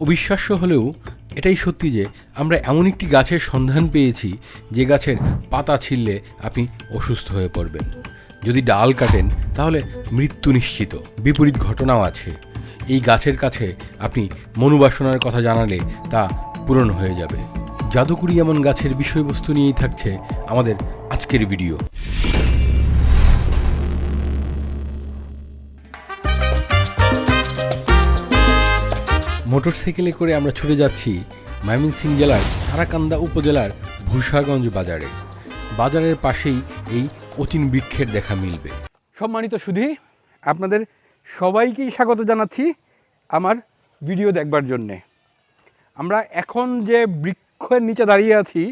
অবিশ্বাস্য হলেও এটাই সত্যি যে আমরা এমন একটি গাছের সন্ধান পেয়েছি যে গাছের পাতা ছিললে আপনি অসুস্থ হয়ে পড়বেন। যদি ডাল কাটেন, তাহলে মৃত্যু নিশ্চিত। বিপরীত ঘটনাও আছে। এই গাছের কাছে আপনি মনোবাসনার কথা জানালে তা পূরণ হয়ে যাবে। জাদুকুরি এমন গাছের বিষয়বস্তু নিয়েই থাকছে আমাদের আজকের ভিডিও। মোটরসাইকেলে করে আমরা ছুটে যাচ্ছি ময়মনসিং জেলার সারাকান্দা উপজেলার ভূষাগঞ্জ বাজারে। বাজারের পাশেই এই অচিন বৃক্ষের দেখা মিলবে। সম্মানিত সুধী, আপনাদের সবাইকেই স্বাগত জানাচ্ছি আমার ভিডিও দেখবার জন্যে। আমরা এখন যে বৃক্ষের নিচে দাঁড়িয়ে আছি,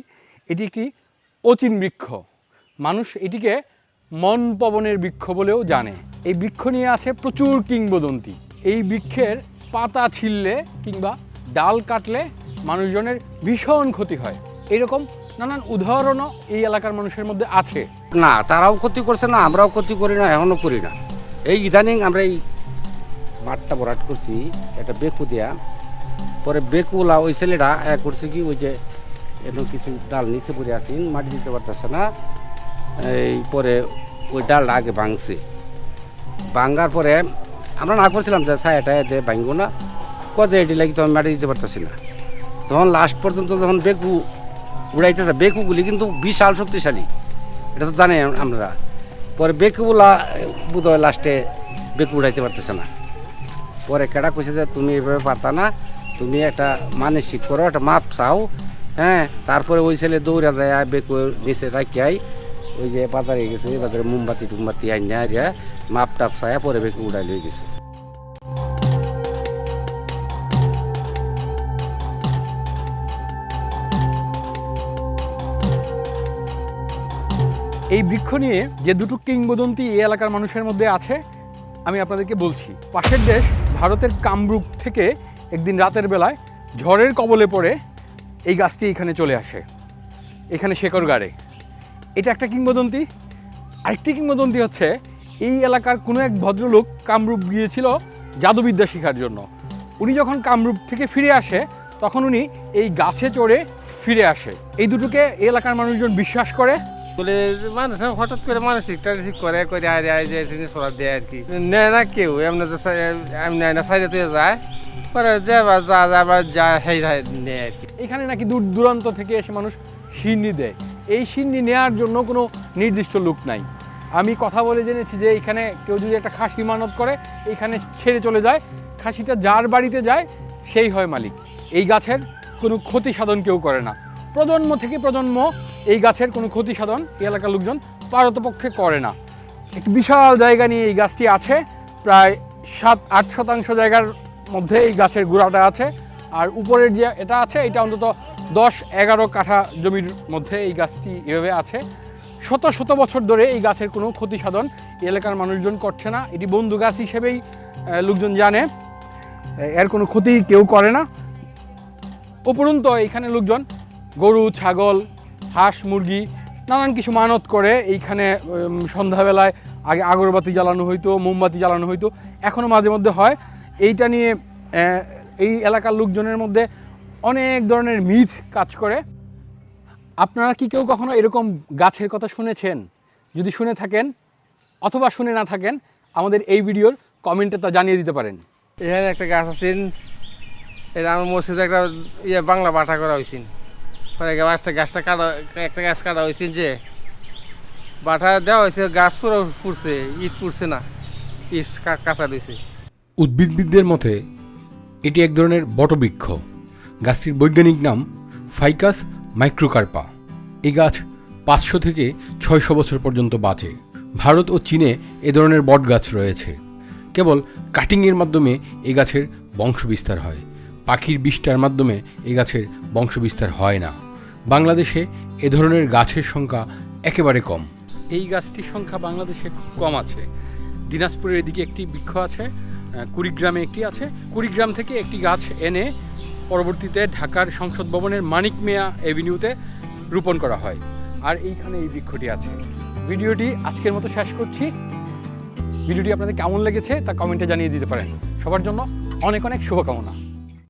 এটি একটি অচিন বৃক্ষ। মানুষ এটিকে মন পবনের বৃক্ষ বলেও জানে। এই বৃক্ষ নিয়ে আছে প্রচুর কিংবদন্তি। এই বৃক্ষের পাতা ছিললে কিংবা ডাল কাটলে মানুষজনের ভীষণ ক্ষতি হয়। এরকম নানান উদাহরণও এই এলাকার মানুষের মধ্যে আছে। না, তারাও ক্ষতি করছে না, আমরাও ক্ষতি করি না এখনও করি না। এই ইদানিং আমরা এই মাঠটা ভরাট করছি একটা বেকু দেয়া পরে বেকুলা ওই ছেলেটা করছে কি, ওই যে এলো কিছু ডাল নিচে পড়ে আসিন মাটি দিতে পারতেছে না। এই পরে ওই ডালটা আগে ভাঙছে। ভাঙার পরে আমরা না করছিলাম যে ছায়াটা যে ভাঙবো না কজে এটি লাগি তখন মাটি দিতে পারতেছি না। তখন লাস্ট পর্যন্ত যখন বেকু উড়াইতেছে, বেকুগুলি কিন্তু বিশাল শক্তিশালী। এটা তো জানে আমরা। পরে বেকুগুলা বোধ হয় লাস্টে বেকু উড়াইতে পারতেছে না। পরে কেডা কইছে যে, তুমি এভাবে পারতা না, তুমি একটা মানসিক করো, একটা মাপ চাও হ্যাঁ? তারপরে ওই ছেলে দৌড়া যায় বেকু নিচে রাখিয়াই ওই যে বাজারে গেছে বাজারে মোমবাতি টুমবাতি আইনা আরিয়া মাপ টাপ চায়া পরে বেকু উড়াই লয়ে গেছে। এই বৃক্ষ নিয়ে যে দুটো কিংবদন্তি এই এলাকার মানুষের মধ্যে আছে, আমি আপনাদেরকে বলছি, পাশের দেশ ভারতের কামরূপ থেকে একদিন রাতের বেলায় ঝড়ের কবলে পড়ে এই গাছটি এখানে চলে আসে, এখানে শেকড় গাড়ে এটা একটা কিংবদন্তি। আরেকটি কিংবদন্তি হচ্ছে এই এলাকার কোনো এক ভদ্রলোক কামরূপ গিয়েছিল জাদুবিদ্যা শেখার জন্য। উনি যখন কামরূপ থেকে ফিরে আসে তখন উনি এই গাছে চড়ে ফিরে আসে। এই দুটোকে এলাকার মানুষজন বিশ্বাস করে। বলে মানুষ হঠাৎ করে মানসিক টানসিক করে করে আরে আয় যে জিনিস ওরা দেয় আর কি। নেয় না কেউ এমনি এমনি না সাইডে তুই যায়। পরে যে বা যা যা বা যা সেই নেয় আর কি। এখানে নাকি দূর দূরান্ত থেকে এসে মানুষ সিন্নি দেয়। এই সিন্নি নেওয়ার জন্য কোনো নির্দিষ্ট লোক নাই। আমি কথা বলে জেনেছি যে এখানে কেউ যদি একটা খাসি মানত করে, এখানে ছেড়ে চলে যায়, খাসিটা যার বাড়িতে যায়, সেই হয় মালিক। এই গাছের কোনো ক্ষতি সাধন কেউ করে না। প্রজন্ম থেকে প্রজন্ম এই গাছের কোনো ক্ষতি সাধন এই এলাকার লোকজন পারতপক্ষে করে না। একটি বিশাল জায়গা নিয়ে এই গাছটি আছে, প্রায় সাত আট শতাংশ জায়গার মধ্যে এই গাছের গোড়াটা আছে। আর উপরের যে এটা আছে, এটা অন্তত দশ এগারো কাঠা জমির মধ্যে এই গাছটি এভাবে আছে। শত শত বছর ধরে এই গাছের কোনো ক্ষতি সাধন এলাকার মানুষজন করছে না। এটি বন্ধু গাছ হিসেবেই লোকজন জানে। এর কোনো ক্ষতি কেউ করে না। উপরন্ত এখানে লোকজন গরু, ছাগল, হাঁস, মুরগি, নানান কিছু মানত করে এইখানে সন্ধ্যাবেলায় আগে আগরবাতি জ্বালানো হইতো, মোমবাতি জ্বালানো হইতো। এখনও মাঝে মধ্যে হয়। এইটা নিয়ে এই এলাকার লোকজনের মধ্যে অনেক ধরনের মিথ কাজ করে। আপনারা কি কেউ কখনো এরকম গাছের কথা শুনেছেন? যদি শুনে থাকেন অথবা শুনে না থাকেন আমাদের এই ভিডিওর কমেন্টে তা জানিয়ে দিতে পারেন। এখানে একটা গাছ আছে এটা আমার মসজিদে একটা ইয়ে বাংলা বাটা করা হয়েছিল পরে গাছটা গাছটা কাটা একটা গাছ কাটা হয়েছিল যে বাটা দেওয়া হয়েছে গাছ পুরো পুড়ছে ইট পুড়ছে না ইট কাঁচা রয়েছে উদ্ভিদবিদদের মতে এটি এক ধরনের বটবৃক্ষ। গাছটির বৈজ্ঞানিক নাম ফাইকাস মাইক্রোকার্পা। এই গাছ পাঁচশো থেকে ছয়শো বছর পর্যন্ত বাঁচে। ভারত ও চীনে এ ধরনের বট গাছ রয়েছে। কেবল কাটিংয়ের মাধ্যমে এ গাছের বংশবিস্তার হয়। পাখির বিষ্ঠার মাধ্যমে এ গাছের বংশবিস্তার হয় না। বাংলাদেশে এ ধরনের গাছের সংখ্যা একেবারে কম। এই গাছটির সংখ্যা বাংলাদেশে খুব কম আছে। দিনাজপুরের এদিকে একটি বৃক্ষ আছে। কুড়িগ্রামে একটি আছে। কুড়িগ্রাম থেকে একটি গাছ এনে পরবর্তীতে ঢাকার সংসদ ভবনের মানিক মেয়া এভিনিউতে রোপণ করা হয়। আর এইখানে এই বৃক্ষটি আছে। ভিডিওটি আজকের মতো শেষ করছি। ভিডিওটি আপনাদের কেমন লেগেছে তা কমেন্টে জানিয়ে দিতে পারেন। সবার জন্য অনেক অনেক শুভকামনা।